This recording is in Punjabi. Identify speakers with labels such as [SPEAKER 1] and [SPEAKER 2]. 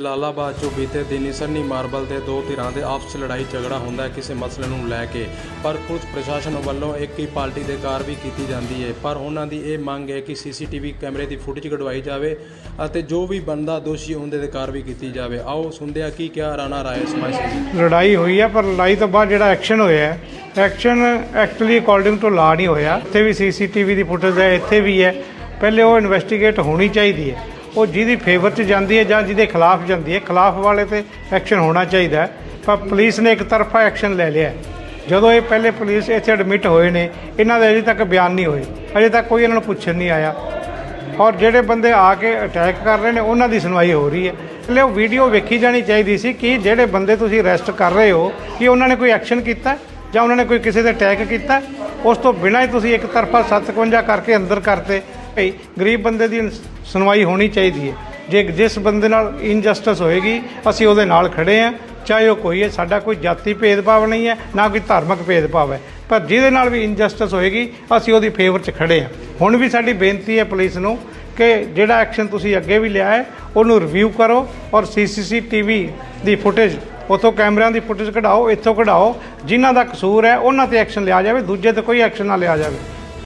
[SPEAKER 1] ਜਲਾਲਾਬਾਦ 'ਚੋਂ ਬੀਤੇ ਦਿਨੀ ਸੰਨੀ ਮਾਰਬਲ ਦੇ ਦੋ ਧਿਰਾਂ ਦੇ ਆਪਸ ਲੜਾਈ ਝਗੜਾ ਹੁੰਦਾ ਹੈ, ਕਿਸੇ ਮਸਲੇ ਨੂੰ ਲੈ ਕੇ। ਪਰ ਪੁਲਿਸ ਪ੍ਰਸ਼ਾਸਨ ਵੱਲੋਂ ਇੱਕ ਹੀ ਪਾਰਟੀ ਦੇ ਕਾਰਵਾਈ ਕੀਤੀ ਜਾਂਦੀ ਹੈ। ਪਰ ਉਹਨਾਂ ਦੀ ਇਹ ਮੰਗ ਹੈ ਕਿ ਸੀਸੀਟੀਵੀ ਕੈਮਰੇ ਦੀ ਫੁਟੇਜ ਕਢਵਾਈ ਜਾਵੇ ਅਤੇ ਜੋ ਵੀ ਬੰਦਾ ਦੋਸ਼ੀ ਹੁੰਦੇ ਤੇ ਕਾਰਵਾਈ ਕੀਤੀ ਜਾਵੇ। ਆਓ ਸੁਣਦੇ ਹਾਂ ਕੀ ਕਿਹਾ ਰਾਣਾ ਰਾਏ ਸਮਾਜ ਸੇਵੀ।
[SPEAKER 2] ਲੜਾਈ ਹੋਈ ਹੈ, ਪਰ ਲੜਾਈ ਤੋਂ ਬਾਅਦ ਜਿਹੜਾ ਐਕਸ਼ਨ ਹੋਇਆ ਹੈ, action actually according to law ਨਹੀਂ ਹੋਇਆ। ਇੱਥੇ ਵੀ ਸੀਸੀਟੀਵੀ ਦੀ ਫੁਟੇਜ ਹੈ, ਇੱਥੇ ਵੀ ਹੈ। ਪਹਿਲੇ ਉਹ ਇਨਵੈਸਟੀਗੇਟ ਹੋਣੀ ਚਾਹੀਦੀ ਹੈ। ਉਹ ਜਿਹਦੀ ਫੇਵਰ 'ਚ ਜਾਂਦੀ ਹੈ ਜਾਂ ਜਿਹਦੇ ਖਿਲਾਫ ਜਾਂਦੀ ਹੈ। ਖਿਲਾਫ ਵਾਲੇ ਤੇ ਐਕਸ਼ਨ ਹੋਣਾ ਚਾਹੀਦਾ ਪਰ ਪੁਲਿਸ ਨੇ ਇੱਕ ਤਰਫਾ ਐਕਸ਼ਨ ਲੈ ਲਿਆ ਜਦੋਂ ਇਹ ਪਹਿਲੇ ਪੁਲਿਸ ਇੱਥੇ ਐਡਮਿਟ ਹੋਏ ਨੇ, ਇਹਨਾਂ ਦੇ ਅਜੇ ਤੱਕ ਬਿਆਨ ਨਹੀਂ ਹੋਏ। ਅਜੇ ਤੱਕ ਕੋਈ ਇਹਨਾਂ ਨੂੰ ਪੁੱਛਣ ਨਹੀਂ ਆਇਆ। ਔਰ ਜਿਹੜੇ ਬੰਦੇ ਆ ਕੇ ਅਟੈਕ ਕਰ ਰਹੇ ਨੇ, ਉਹਨਾਂ ਦੀ ਸੁਣਵਾਈ ਹੋ ਰਹੀ ਹੈ। ਲੈ ਉਹ ਵੀਡੀਓ ਵੇਖੀ ਜਾਣੀ ਚਾਹੀਦੀ ਸੀ ਕਿ ਜਿਹੜੇ ਬੰਦੇ ਤੁਸੀਂ ਅਰੈਸਟ ਕਰ ਰਹੇ ਹੋ, ਕਿ ਉਹਨਾਂ ਨੇ ਕੋਈ ਐਕਸ਼ਨ ਕੀਤਾ ਜਾਂ ਉਹਨਾਂ ਨੇ ਕੋਈ ਕਿਸੇ ਤੇ ਅਟੈਕ ਕੀਤਾ ਉਸ ਤੋਂ ਬਿਨਾਂ ਹੀ ਤੁਸੀਂ ਇੱਕ ਤਰਫਾ 57 ਕਰਕੇ ਅੰਦਰ ਕਰਤੇ। ਭਾਈ ਗਰੀਬ ਬੰਦੇ ਦੀ ਸੁਣਵਾਈ ਹੋਣੀ ਚਾਹੀਦੀ ਹੈ। ਜੇ ਜਿਸ ਬੰਦੇ ਨਾਲ ਇਨਜਸਟਿਸ ਹੋਏਗੀ, ਅਸੀਂ ਉਹਦੇ ਨਾਲ ਖੜੇ ਹਾਂ। ਚਾਹੇ ਉਹ ਕੋਈ ਹੈ, ਸਾਡਾ ਕੋਈ ਜਾਤੀ ਭੇਦਭਾਵ ਨਹੀਂ ਹੈ, ਨਾ ਕੋਈ ਧਾਰਮਿਕ ਭੇਦਭਾਵ ਹੈ। ਪਰ ਜਿਹਦੇ ਨਾਲ ਵੀ ਇਨਜਸਟਿਸ ਹੋਏਗੀ, ਅਸੀਂ ਉਹਦੀ ਫੇਵਰ 'ਚ ਖੜੇ ਹਾਂ। ਹੁਣ ਵੀ ਸਾਡੀ ਬੇਨਤੀ ਹੈ ਪੁਲਿਸ ਨੂੰ ਕਿ ਜਿਹੜਾ ਐਕਸ਼ਨ ਤੁਸੀਂ ਅੱਗੇ ਵੀ ਲਿਆ ਹੈ, ਉਹਨੂੰ ਰਿਵਿਊ ਕਰੋ ਔਰ ਸੀਸੀਸੀ ਟੀਵੀ ਦੀ ਫੁਟੇਜ ਉਥੋਂ ਕੈਮਰਿਆਂ ਦੀ ਫੁਟੇਜ ਕਢਾਓ, ਇੱਥੋਂ ਕਢਾਓ। ਜਿਨ੍ਹਾਂ ਦਾ ਕਸੂਰ ਹੈ, ਉਹਨਾਂ ਤੇ ਐਕਸ਼ਨ ਲਿਆ ਜਾਵੇ, ਦੂਜੇ ਤੇ ਕੋਈ ਐਕਸ਼ਨ ਨਾ ਲਿਆ ਜਾਵੇ।